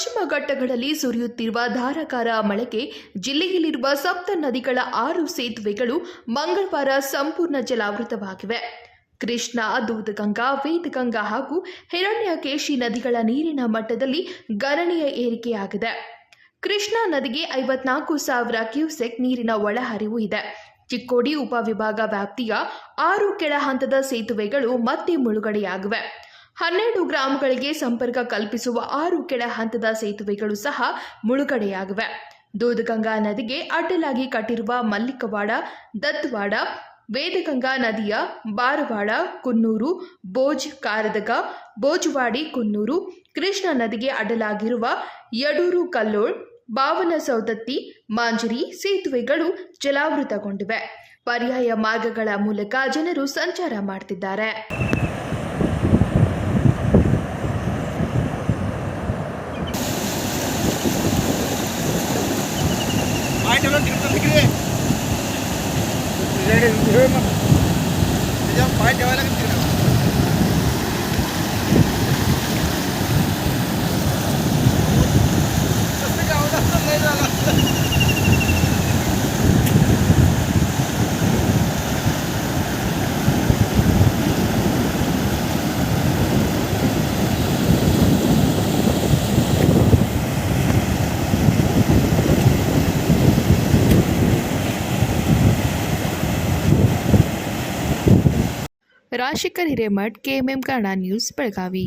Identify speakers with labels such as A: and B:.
A: ಪಶ್ಚಿಮ ಘಟ್ಟಗಳಲ್ಲಿ ಸುರಿಯುತ್ತಿರುವ ಧಾರಾಕಾರ ಮಳೆಗೆ ಜಿಲ್ಲೆಯಲ್ಲಿರುವ ಸಪ್ತ ನದಿಗಳ ಆರು ಸೇತುವೆಗಳು ಮಂಗಳವಾರ ಸಂಪೂರ್ಣ ಜಲಾವೃತವಾಗಿವೆ. ಕೃಷ್ಣ, ದೂದಗಂಗಾ, ವೇದಗಂಗಾ ಹಾಗೂ ಹಿರಣ್ಯಕೇಶಿ ನದಿಗಳ ನೀರಿನ ಮಟ್ಟದಲ್ಲಿ ಗಣನೀಯ ಏರಿಕೆಯಾಗಿದೆ. ಕೃಷ್ಣಾ ನದಿಗೆ ಐವತ್ನಾಲ್ಕು ಸಾವಿರ ಕ್ಯೂಸೆಕ್ ನೀರಿನ ಒಳಹರಿವು ಇದೆ. ಚಿಕ್ಕೋಡಿ ಉಪವಿಭಾಗ ವ್ಯಾಪ್ತಿಯ ಆರು ಕೆಳ ಹಂತದ ಸೇತುವೆಗಳು ಮತ್ತೆ ಮುಳುಗಡೆಯಾಗಿವೆ. ಹನ್ನೆರಡು ಗ್ರಾಮಗಳಿಗೆ ಸಂಪರ್ಕ ಕಲ್ಪಿಸುವ ಆರು ಕೆಳ ಹಂತದ ಸೇತುವೆಗಳು ಸಹ ಮುಳುಗಡೆಯಾಗಿವೆ. ದೂದಗಂಗಾ ನದಿಗೆ ಅಡ್ಡಲಾಗಿ ಕಟ್ಟಿರುವ ಮಲ್ಲಿಕವಾಡ, ದತ್ವಾಡ, ವೇದಗಂಗಾ ನದಿಯ ಬಾರವಾಡ, ಕುನ್ನೂರು ಬೋಜ್ ಕಾರದಗ ಬೋಜ್ವಾಡಿ ಕುನ್ನೂರು, ಕೃಷ್ಣ ನದಿಗೆ ಅಡ್ಡಲಾಗಿರುವ ಯಡೂರು ಕಲ್ಲೋಳ್, ಬಾವನ ಸೌದತ್ತಿ, ಮಾಂಜರಿ ಸೇತುವೆಗಳು ಜಲಾವೃತಗೊಂಡಿವೆ. ಪರ್ಯಾಯ ಮಾರ್ಗಗಳ ಮೂಲಕ ಜನರು ಸಂಚಾರ ಮಾಡ್ತಿದ್ದಾರೆ.
B: तिकडे त्याच्यावर पाय ठेवायला लागेल तिकडे.
A: Rashikar Hiremath KMM Kannada news Belagavi